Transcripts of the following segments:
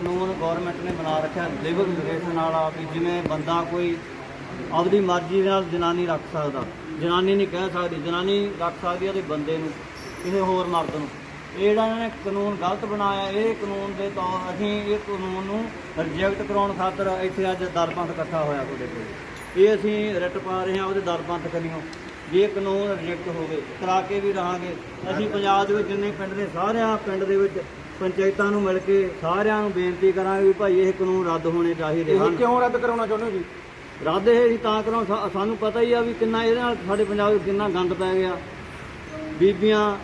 ਕਾਨੂੰਨ ਗਵਰਨਮੈਂਟ ਨੇ ਬਣਾ ਰੱਖਿਆ ਲਿਵਿੰਗ ਰਿਲੇਸ਼ਨ ਵਾਲਾ ਵੀ ਜਿਵੇਂ ਬੰਦਾ ਕੋਈ ਆਪਦੀ ਮਰਜ਼ੀ ਨਾਲ ਜਨਾਨੀ ਰੱਖ ਸਕਦਾ, ਜਨਾਨੀ ਨਹੀਂ ਕਹਿ ਸਕਦੀ, ਜਨਾਨੀ ਰੱਖ ਸਕਦੀ ਹੈ ਉਹਦੇ ਬੰਦੇ ਨੂੰ, ਕਿਸੇ ਹੋਰ ਮਰਦ ਨੂੰ। ਇਹ ਜਿਹੜਾ ਇਹਨਾਂ ਨੇ ਕਾਨੂੰਨ ਗਲਤ ਬਣਾਇਆ, ਇਹ ਕਾਨੂੰਨ ਦੇ ਤੌਰ ਅਸੀਂ ਇਹ ਕਾਨੂੰਨ ਨੂੰ ਰਿਜੈਕਟ ਕਰਾਉਣ ਖਾਤਰ ਇੱਥੇ ਅੱਜ ਦਰਪੰਥ ਇਕੱਠਾ ਹੋਇਆ ਤੁਹਾਡੇ ਕੋਲ। ਇਹ ਅਸੀਂ ਰਿਟ ਪਾ ਰਹੇ ਹਾਂ, ਉਹਦੇ ਦਰਪੰਥ ਕਰੀਓ। ਵੀ ਇਹ ਕਾਨੂੰਨ ਰਿਜੈਕਟ ਹੋਵੇ, ਕਰਾ ਕੇ ਵੀ ਰਹਾਂਗੇ। ਅਸੀਂ ਪੰਜਾਬ ਦੇ ਵਿੱਚ ਜਿੰਨੇ ਪਿੰਡ ਨੇ, ਸਾਰਿਆਂ ਪਿੰਡ ਦੇ ਵਿੱਚ ਪੰਚਾਇਤਾਂ ਨੂੰ ਮਿਲ ਕੇ ਸਾਰਿਆਂ ਨੂੰ ਬੇਨਤੀ ਕਰਾਂਗੇ ਵੀ ਭਾਈ ਇਹ ਕਾਨੂੰਨ ਰੱਦ ਹੋਣੇ ਚਾਹੀਦੇ ਇਹ ਹਨ। ਕਿਉਂ ਰੱਦ ਕਰਾਉਣਾ ਚਾਹੁੰਦੇ ਹੋ ਜੀ? ਰੱਦ ਇਹ ਅਸੀਂ ਤਾਂ ਕਰਾਉਂ ਸਾ- ਸਾਨੂੰ ਪਤਾ ਹੀ ਆ ਵੀ ਕਿੰਨਾ ਇਹਦੇ ਨਾਲ ਸਾਡੇ ਪੰਜਾਬ ਵਿੱਚ ਕਿੰਨਾ ਗੰਦ ਪੈ ਗਿਆ। ਬੀਬੀਆਂ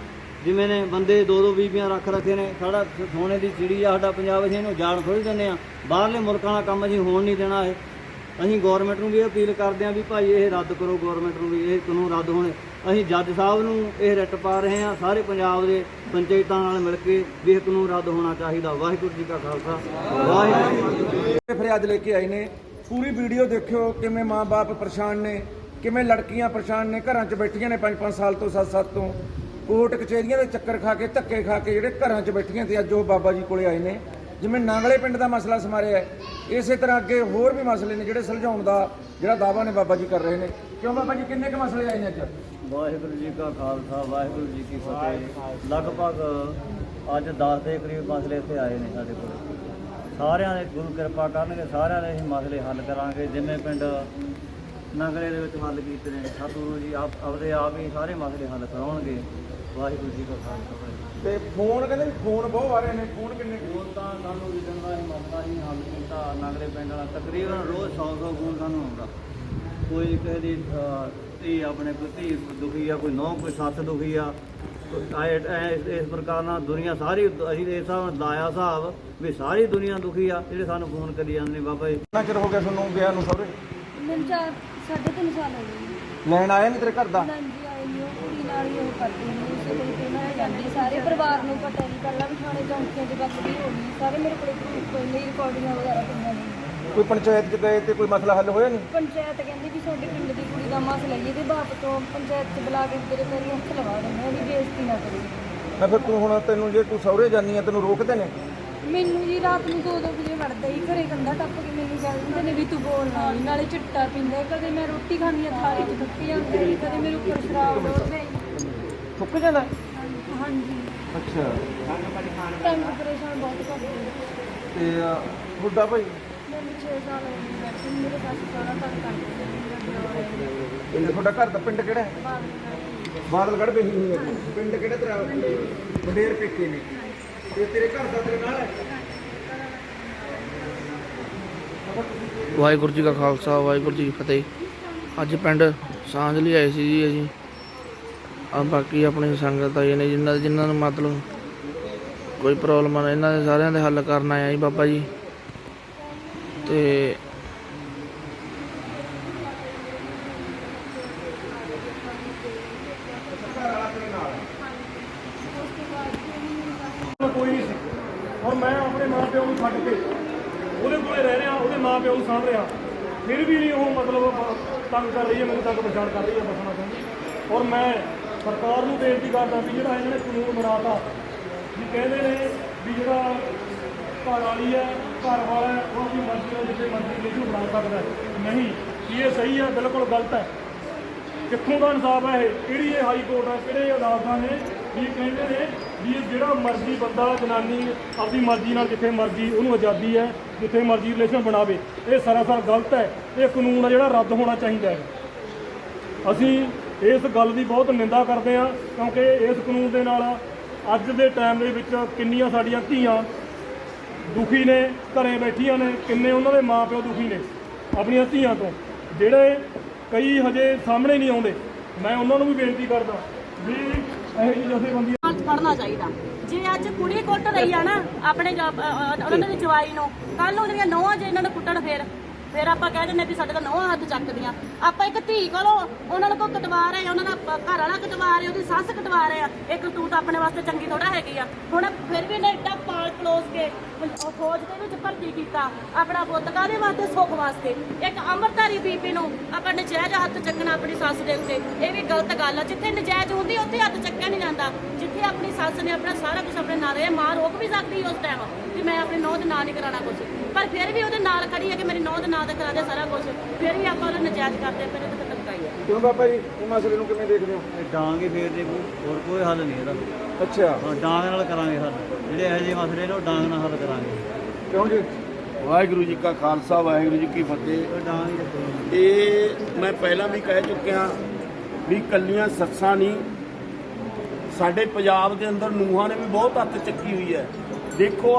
ਜਿਵੇਂ ਨੇ ਬੰਦੇ ਦੋ ਦੋ ਬੀਬੀਆਂ ਰੱਖ ਰੱਖੇ ਨੇ ਸਾਡਾ ਸੋਨੇ ਦੀ ਚਿੜੀ ਆ ਸਾਡਾ ਪੰਜਾਬ ਅਸੀਂ ਇਹਨੂੰ ਜਾਣ ਥੋੜੀ ਦਿੰਦੇ ਆ ਬਾਹਰਲੇ ਮੁਲਕਾਂ ਦਾ ਕੰਮ ਅਸੀਂ ਹੋਣ ਨਹੀਂ ਦੇਣਾ ਇਹ। ਅਸੀਂ ਗਵਰਨਮੈਂਟ ਨੂੰ ਵੀ ਇਹ ਅਪੀਲ ਕਰਦੇ ਹਾਂ ਵੀ ਭਾਈ ਇਹ ਰੱਦ ਕਰੋ ਗਵਰਨਮੈਂਟ ਨੂੰ ਵੀ, ਇਹ ਕਾਨੂੰਨ ਰੱਦ ਹੋਣ। ਅਸੀਂ ਜੱਜ ਸਾਹਿਬ ਨੂੰ ਇਹ ਰਿਟ ਪਾ ਰਹੇ ਹਾਂ, ਸਾਰੇ ਪੰਜਾਬ ਦੇ ਪੰਚਾਇਤਾਂ ਨਾਲ ਮਿਲ ਕੇ ਵੀ ਇਹ ਕਾਨੂੰਨ ਰੱਦ ਹੋਣਾ ਚਾਹੀਦਾ। ਵਾਹਿਗੁਰੂ ਜੀ ਕਾ ਖਾਲਸਾ। ਵਾਹਿਗੁਰੂ ਜੀ ਕੀ ਫਤਿਹ। ਲੈ ਕੇ ਆਏ ਨੇ। ਪੂਰੀ ਵੀਡੀਓ ਦੇਖਿਓ, ਕਿਵੇਂ ਮਾਂ-ਬਾਪ ਪਰੇਸ਼ਾਨ ਨੇ, ਕਿਵੇਂ ਲੜਕੀਆਂ ਪਰੇਸ਼ਾਨ ਨੇ, ਘਰਾਂ 'ਚ ਬੈਠੀਆਂ ਨੇ 5-5 ਸਾਲ ਤੋਂ 7-7 ਤੋਂ। ਕੋਰਟ ਕਚਹਿਰੀਆਂ ਦੇ ਚੱਕਰ ਖਾ ਕੇ, ਧੱਕੇ ਖਾ ਕੇ ਜਿਹੜੇ ਘਰਾਂ 'ਚ ਬੈਠੀਆਂ ਤੇ ਅੱਜ ਉਹ ਬਾਬਾ ਜੀ ਕੋਲੇ ਆਏ ਨੇ। ਜਿਵੇਂ ਨਾਂਗਲੇ ਪਿੰਡ ਦਾ ਮਸਲਾ ਸਮਾਰਿਆ ਹੈ, ਇਸੇ ਤਰ੍ਹਾਂ ਅੱਗੇ ਹੋਰ ਵੀ ਮਸਲੇ ਨੇ ਜਿਹੜੇ ਸੁਲਝਾਉਣ ਦਾ ਜਿਹੜਾ ਦਾਅਵਾ ਨੇ ਬਾਬਾ ਜੀ ਕਰ ਰਹੇ ਨੇ। ਕਿਉਂ ਬਾਬਾ ਜੀ, ਕਿੰਨੇ ਕੁ ਮਸਲੇ ਆਏ ਨੇ ਅੱਜ? ਵਾਹਿਗੁਰੂ ਜੀ ਕਾ ਖਾਲਸਾ, ਵਾਹਿਗੁਰੂ ਜੀ ਕੀ ਫਤਿਹ। ਲਗਭਗ ਅੱਜ 10 ਦੇ ਕਰੀਬ ਮਸਲੇ ਇੱਥੇ ਆਏ ਨੇ ਸਾਡੇ ਕੋਲ। ਸਾਰਿਆਂ ਦੇ ਗੁਰੂ ਕਿਰਪਾ ਕਰਨਗੇ, ਸਾਰਿਆਂ ਦੇ ਅਸੀਂ ਮਸਲੇ ਹੱਲ ਕਰਾਂਗੇ, ਜਿਵੇਂ ਪਿੰਡ ਨਗਰੇ ਦੇ ਵਿੱਚ ਹੱਲ ਕੀਤੇ ਨੇ, ਸਤਿਗੁਰੂ ਜੀ ਆਪ ਆਪਦੇ ਆਪ ਹੀ ਸਾਰੇ ਮਸਲੇ ਹੱਲ ਕਰਾਉਣਗੇ। ਵਾਹਿਗੁਰੂ ਜੀ ਕਾ ਖਾਲਸਾ, ਵਾਹਿਗੁਰੂ ਤੇ ਫੋਨ ਕਹਿੰਦੇ ਵੀ ਫੋਨ ਬਹੁਤ ਆ ਰਹੇ ਨੇ ਫੋਨ ਕਿੰਨੇ? ਕੁ? ਫੋਨ ਤਾਂ ਸਾਨੂੰ ਜਿੱਦਣ ਦਾ ਅਸੀਂ ਮਸਲਾ ਹੀ ਹੱਲ ਕੀਤਾ ਨਗਰੇ ਪਿੰਡ ਵਾਲਾ ਤਕਰੀਬਨ ਰੋਜ਼ 100 100 ਫੋਨ ਸਾਨੂੰ ਆਉਂਦਾ। ਕੋਈ ਕਿਸੇ ਦੀ ਅਹ, ਧੀ ਆਪਣੇ ਕੋਈ ਧੀ ਦੁਖੀ ਆ ਕੋਈ ਨੌ ਕੋਈ ਸੱਸ ਦੁਖੀ ਆ ਕੋਈ ਆਏ- ਐ- ਇਸ ਇਸ ਪ੍ਰਕਾਰ ਨਾਲ ਦੁਨੀਆ ਸਾਰੀ ਅਸੀਂ ਇਸ ਹਿਸਾਬ ਨਾਲ ਲਾਇਆ ਹਿਸਾਬ ਵੀ ਸਾਰੀ ਦੁਨੀਆ ਦੁਖੀ ਆ ਜਿਹੜੇ ਸਾਨੂੰ ਫੋਨ ਕਰੀ ਜਾਂਦੇ ਨੇ ਬਾਬਾ ਜੀ। ਕਿੰਨਾ ਚਿਰ ਹੋ ਗਿਆ ਤੁਹਾਨੂੰ ਵਿਆਹ ਨੂੰ ਸਹੁਰੇ? ਮੈਨੂੰ ਚਾਰ ਸਾਢੇ ਤਿੰਨ ਸਾਲ ਹੋ ਗਏ। ਲੈਣ ਆਇਆ ਨਹੀਂ ਤੇਰੇ ਘਰ ਦਾ? ਨਾਂਜੀ ਆਏ ਨਹੀਂ ਉਹ। ਨਾਲ ਹੀ ਉਹ ਕਰਦੀ ਨੇ ਉਸੇ ਤਰੀਕੇ ਨਾਲ ਜਾਂਦੀ ਸਾਰੇ ਪਰਿਵਾਰ ਨੂੰ ਪਤਾ ਨਹੀਂ ਪਹਿਲਾਂ ਵੀ ਥਾਣੇ ਚੌਂਕੀਆਂ 'ਚ ਗੱਲਬਾਤ ਹੋ ਗਈ ਸਾਰੇ ਮੇਰੇ ਕੋਲ ਕੋਈ ਨਹੀਂ ਰਿਕਾਰਡਿੰਗਾਂ ਵਗੈਰਾ ਪਈਆਂ ਨੇ। ਕੋਈ ਪੰਚਾਇਤ 'ਚ ਗਏ ਤੇ ਕੋਈ ਮਸਲਾ ਹੱਲ ਹੋਇਆ ਨਹੀਂ? ਪੰਚਾਇਤ ਕਹਿੰਦੀ ਵੀ ਤੁਹਾਡੇ ਪਿੰਡ ਦੀ ਕੁੜੀ ਦਾ ਮਸਲਾ ਹੀ ਇਹਦੇ ਬਾਪ ਤੋਂ ਪੰਚਾਇਤ 'ਚ ਬੁਲਾ ਕੇ ਤੇਰੇ ਪੈਰੀ ਹੱਥ ਲਵਾ ਦਿੰਦੇ ਆ ਵੀ ਬੇਇੱਜ਼ਤੀ ਨਾ ਕਰੀ। ਮੈਂ ਫਿਰ ਤੂੰ ਹੁਣ ਤੈਨੂੰ ਜੇ ਤੂੰ ਸਹੁਰੇ ਜਾਨੀ ਆ ਤੈਨੂੰ ਰੋਕਦੇ ਨੇ? ਮੈਨੂੰ ਜੀ ਰਾਤ ਨੂੰ 2-2 ਵਜੇ ਵੜਦਾ ਹੀ ਘਰੇ ਕੰਧਾ ਟੱਪ ਕੇ ਮੈਨੂੰ ਕਹਿ ਦਿੰਦੇ ਨੇ ਵੀ ਤੂੰ ਬੋਲਣਾ ਨਹੀਂ ਨਾਲੇ ਚਿੱਟਾ ਪੀਂਦਾ ਕਦੇ ਮੈਂ ਰੋਟੀ ਖਾਣੀ ਆ ਥਾਲੀ 'ਚ ਥੱਕ ਜਾਂਦੇ ਕਦੇ ਮੇਰੇ ਉੱਪਰ ਸ਼ਰਾਬ ਡੋਲਦੇ ਥੁੱਕ ਜਾਂਦਾ ਹਾਂਜੀ। ਅੱਛਾ। ਪਰੇਸ਼ਾਨ ਬਹੁਤ ਕਰਦੇ ਨੇ। ਤੇ ਬੁੱਢਾ ਭਾਈ? ਮੈਨੂੰ 6 ਸਾਲ ਹੋ ਗਏ ਮੇਰੇ ਸੱਸ ਸਹੁਰਾ ਤੰਗ ਕਰਦੇ ਨੇ ਮੇਰਾ ਦਿਓਰ ਹੈ ਤੇ ਤੁਹਾਡਾ ਘਰ ਦਾ ਪਿੰਡ ਕਿਹੜਾ ਹੈ? ਬਾਹਰ ਬਾਦਲਗੜ੍ਹ ਬੇਹੀ ਹੈ ਪਿੰਡ ਕਿਹੜਾ ਤੇਰਾ? ਮੰਡੇਰ ਪੇਕੇ ਨੇ। ਤੇ ਤੇਰੇ ਘਰ ਦਾ ਤੇਰੇ ਨਾਲ ਹੈ? ਵਾਹਿਗੁਰੂ ਜੀ ਕਾ ਖਾਲਸਾ ਵਾਹਿਗੁਰੂ ਜੀ ਕੀ ਫਤਿਹ। ਅੱਜ ਪਿੰਡ ਸਾਂਝ ਲਈ ਆਏ ਸੀ ਜੀ ਅਸੀਂ। ਆ ਬਾਕੀ ਆਪਣੀ ਸੰਗਤ ਆਈ ਨੇ ਜਿਨ੍ਹਾਂ ਜਿਨ੍ਹਾਂ ਨੂੰ ਮਤਲਬ ਕੋਈ ਪ੍ਰੋਬਲਮ ਆ, ਇਹਨਾਂ ਦੇ ਸਾਰਿਆਂ ਦੇ ਹੱਲ ਕਰਨ ਆਇਆ ਜੀ ਬਾਬਾ ਜੀ। ਤੇ ਕੋਈ ਨਹੀਂ ਸੀ। ਔਰ ਮੈਂ ਆਪਣੇ ਮਾਂ ਪਿਓ ਨੂੰ ਛੱਡ ਕੇ ਉਹਦੇ ਕੋਲੇ ਰਹਿ ਰਿਹਾ, ਉਹਦੇ ਮਾਂ ਪਿਓ ਨੂੰ ਸਾਂਭ ਰਿਹਾ। ਫਿਰ ਵੀ ਨਹੀਂ ਉਹ ਮਤਲਬ ਤੰਗ ਕਰ ਰਹੀ ਹੈ, ਮੈਨੂੰ ਤੰਗ ਪਛਾਣ ਕਰ ਰਹੀ ਹੈ ਬਸਣਾ ਚਾਹੁੰਦੀ। ਔਰ ਮੈਂ ਸਰਕਾਰ ਨੂੰ ਬੇਨਤੀ ਕਰਦਾ ਵੀ ਜਿਹੜਾ ਇਹਨਾਂ ਨੇ ਕਾਨੂੰਨ ਬਣਾਤਾ ਵੀ ਕਹਿੰਦੇ ਨੇ ਵੀ ਜਿਹੜਾ ਘਰ ਵਾਲੀ ਹੈ ਘਰ ਵਾਲਾ ਹੈ, ਉਹ ਵੀ ਮਰਜ਼ੀ ਹੈ ਜਿੱਥੇ ਮਰਜ਼ੀ ਲਿਖੂ ਬਣਾ ਸਕਦਾ। ਨਹੀਂ ਕੀ ਇਹ ਸਹੀ ਹੈ ਬਿਲਕੁਲ ਗਲਤ ਹੈ। ਕਿੱਥੋਂ ਦਾ ਇਨਸਾਫ ਹੈ ਇਹ? ਕਿਹੜੀ ਇਹ ਹਾਈ ਕੋਰਟ ਹੈ ਕਿਹੜੇ ਅਦਾਲਤਾਂ ਨੇ ਵੀ ਕਹਿੰਦੇ ਨੇ ਵੀ ਇਹ ਜਿਹੜਾ ਮਰਜ਼ੀ ਬੰਦਾ ਜਨਾਨੀ ਆਪਣੀ ਮਰਜ਼ੀ ਨਾਲ ਜਿੱਥੇ ਮਰਜ਼ੀ ਉਹਨੂੰ ਆਜ਼ਾਦੀ ਹੈ ਜਿੱਥੇ ਮਰਜ਼ੀ ਰਿਲੇਸ਼ਨ ਬਣਾਵੇ। ਇਹ ਸਰਾਸਰ ਗਲਤ ਹੈ। ਇਹ ਕਾਨੂੰਨ ਆ ਜਿਹੜਾ ਰੱਦ ਹੋਣਾ ਚਾਹੀਦਾ ਹੈ। ਅਸੀਂ ਇਸ ਗੱਲ ਦੀ ਬਹੁਤ ਨਿੰਦਾ ਕਰਦੇ ਹਾਂ, ਕਿਉਂਕਿ ਇਸ ਕਾਨੂੰਨ ਦੇ ਨਾਲ ਅੱਜ ਦੇ ਟਾਈਮ ਦੇ ਵਿੱਚ ਕਿੰਨੀਆਂ ਸਾਡੀਆਂ ਧੀਆਂ ਦੁਖੀ ਨੇ, ਘਰੇ ਬੈਠੀਆਂ ਨੇ, ਕਿੰਨੇ ਉਹਨਾਂ ਦੇ ਮਾਪਿਓ ਦੁਖੀ ਨੇ, ਆਪਣੀਆਂ ਧੀਆਂ ਤੋਂ। ਜਿਹੜੇ ਕਈ ਹਜੇ ਸਾਹਮਣੇ ਨਹੀਂ ਆਉਂਦੇ, ਮੈਂ ਉਹਨਾਂ ਨੂੰ ਵੀ ਬੇਨਤੀ ਕਰਦਾ ਵੀ ਇਹ ਜਥੇਬੰਦੀਆਂ ਪੜਨਾ ਚਾਹੀਦਾ। ਜੇ ਅੱਜ ਕੁੜੀ ਕੁੱਟ ਰਹੀ ਆ ਨਾ ਆਪਣੇ ਉਹਨਾਂ ਦੇ ਜਵਾਈ ਨੂੰ ਕੱਲ ਨੂੰ ਉਹਦੀਆਂ ਨੌਵਾਂ ਜੇ ਇਹਨਾਂ ਨੂੰ ਕੁੱਟਣ ਫੇਰ ਫਿਰ ਆਪਾਂ ਕਹਿ ਦਿੰਦੇ ਵੀ ਸਾਡੇ ਤਾਂ ਨੌਂ ਹੱਥ ਚੱਕਦੀਆਂ। ਆਪਾਂ ਇੱਕ ਧੀ ਕੋਲੋਂ ਉਹਨਾਂ ਨੂੰ ਕੋ ਕਟਵਾ ਰਹੇ, ਉਹਨਾਂ ਦਾ ਘਰ ਵਾਲਾ ਕਟਵਾ ਰਿਹਾ, ਉਹਦੀ ਸੱਸ ਕਟਵਾ ਰਿਹਾ ਆ। ਇੱਕ ਤੂੰ ਆਪਣੇ ਵਾਸਤੇ ਚੰਗੀ ਥੋੜਾ ਹੈਗੀ ਆ। ਹੁਣ ਫਿਰ ਵੀ ਇਹਨੇ ਏਡਾ ਪਾਲ ਪਲੋਸ ਕੇ ਉਹ ਫੌਜ ਦੇ ਵਿੱਚ ਭਰਤੀ ਕੀਤਾ, ਆਪਣਾ ਪੁੱਤ ਕਾਹਦੇ ਵਾਸਤੇ? ਸੁੱਖ ਵਾਸਤੇ। ਇੱਕ ਅੰਮ੍ਰਿਤਧਾਰੀ ਬੀਬੀ ਨੂੰ ਆਪਾਂ ਨਜਾਇਜ਼ ਹੱਥ ਚੱਕਣਾ ਆਪਣੀ ਸੱਸ ਦੇ ਉੱਤੇ। ਇਹ ਵੀ ਗਲਤ ਗੱਲ ਆ। ਜਿੱਥੇ ਨਜਾਇਜ਼ ਹੁੰਦੀ, ਉੱਥੇ ਹੱਥ ਚੱਕਿਆ ਨਹੀਂ ਜਾਂਦਾ। ਜਿੱਥੇ ਆਪਣੀ ਸੱਸ ਨੇ ਆਪਣਾ ਸਾਰਾ ਕੁਝ ਆਪਣੇ ਨਾਲ ਇਹ ਮਾਂ ਰੋਕ ਵੀ ਸਕਦੀ ਉਸ ਟਾਈਮ ਕਿ ਮੈਂ ਆਪਣੇ ਨੌਂ ਦੇ ਨਾਂ ਨਹੀਂ ਕਰਾਉਣਾ ਕੁਝ ਪਰ ਫਿਰ ਵੀ ਉਹਦੇ ਨਾਲ ਖੜੀ ਹੈ ਕਿ ਮੇਰੀ ਨੌਂ ਦੇ ਨਾਂ ਤੇ ਕਰਾ ਦੇ ਸਾਰਾ ਕੁਝ ਫਿਰ ਵੀ ਆਪਾਂ ਉਹਨੂੰ ਨਜਾਇਜ਼ ਕਰਦੇ ਫਿਰ ਕਿਉਂ ਬਾਬਾ ਜੀ? ਇਹ ਮਸਲੇ ਨੂੰ ਕਿਵੇਂ ਦੇਖਦੇ ਹੋ? ਇਹ ਡਾਂਗ ਹੀ ਫੇਰ ਦੇ ਹੋਰ ਕੋਈ ਹੱਲ ਨਹੀਂ ਇਹਦਾ। ਅੱਛਾ। ਹਾਂ ਡਾਂਗ ਨਾਲ ਕਰਾਂਗੇ ਹੱਲ। ਜਿਹੜੇ ਇਹੋ ਜਿਹੇ ਮਸਲੇ ਨੇ ਉਹ ਡਾਂਗ ਨਾਲ ਹੱਲ ਕਰਾਂਗੇ। ਕਿਉਂ ਜੀ? ਵਾਹਿਗੁਰੂ ਜੀ ਕਾ ਖਾਲਸਾ ਵਾਹਿਗੁਰੂ ਜੀ ਕੀ ਫਤਿਹ। ਉਹ ਡਾਂਗ ਹੀ ਰੱਖੋ। ਇਹ ਮੈਂ ਪਹਿਲਾਂ ਵੀ ਕਹਿ ਚੁੱਕਿਆ ਵੀ ਕੱਲੀਆਂ ਸੱਸਾਂ ਨਹੀਂ ਸਾਡੇ ਪੰਜਾਬ ਦੇ ਅੰਦਰ ਨੂਹਾਂ ਨੇ ਵੀ ਬਹੁਤ ਹੱਥ ਚੱਕੀ ਹੋਈ ਹੈ। ਦੇਖੋ